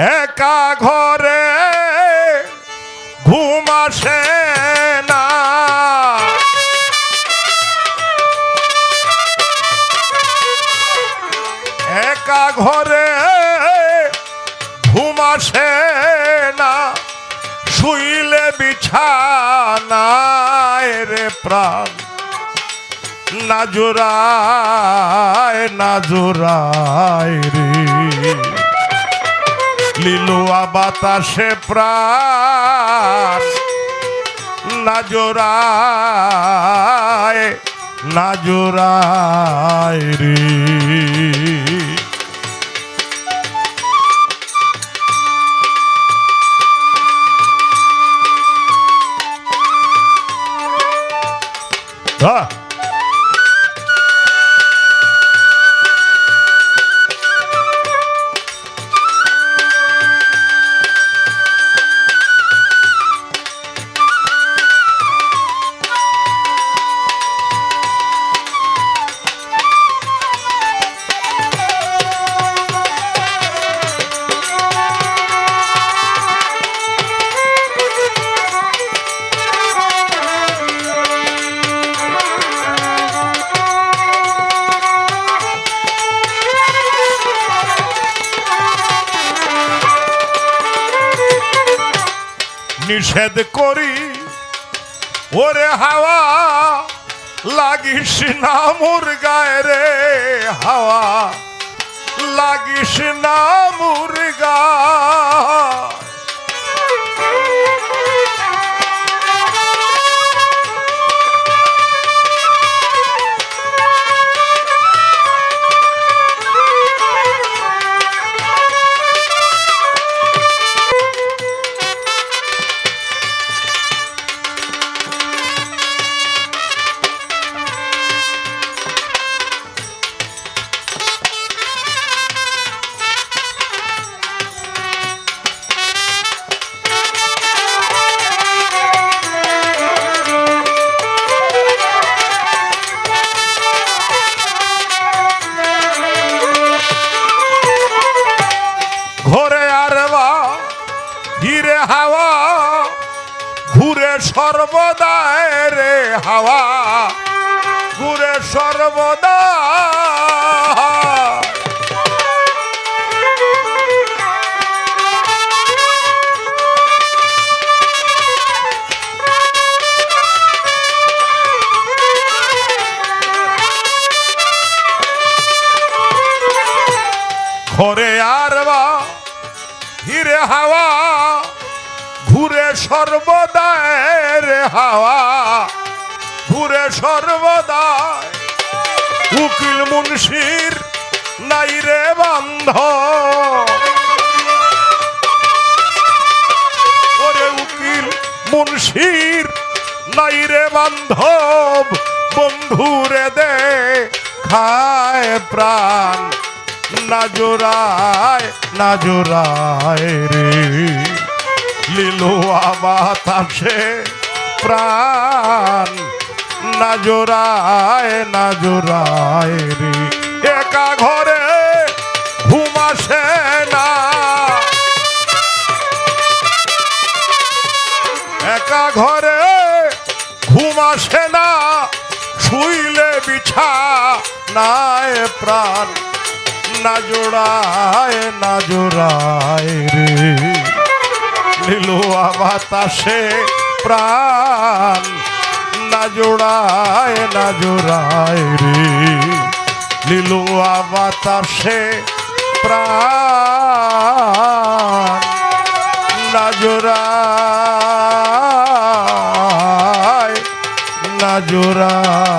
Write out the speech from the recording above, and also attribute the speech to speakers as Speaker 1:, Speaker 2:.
Speaker 1: একা ঘরে ঘুম আসে না। একা ঘরে ঘুম আসে না। শুইলে বিছানায় রে প্রাণ। না জোড়ায় না জোড়ায় রে। লিলুয়া বাতাসে প্রাণ। না জোড়ায় না জোড়ায় রে। হ্যাঁ নিষেধ করি। ওরে হাওয়া লাগিস না মোর গায়ে রে হাওয়া লাগিস না মোর গায়ে সর্বদা রে হাওয়া ঘুরে সর্বদা। ঘরে আর বা হিরে হাওয়া ঘুরে সর্বদা। হাওয়া ঘুরে সর্বদা উকিল মুন্সির নাই রে বান্ধ। ওরে উকিল মুন্সির নাই রে বান্ধব বন্ধুরে দে, খায় প্রাণ। না জোড়ায় না জোড়ায় রে। লিলুয়া বাতাসে প্রাণ। না জোড়ায় না জোড়ায় রে। একা ঘরে ঘুম আসে না। একা ঘরে ঘুম আসে না। শুইলে বিছা নাই প্রাণ। না জোড়ায় না জোড়ায় রে। নীলুয়া বাতাসে প্রাণ। না জোড়ায় না জোড়ায় রে। নীলুয়া বাতাসে প্রাণ। না জোড়ায় না জোড়ায়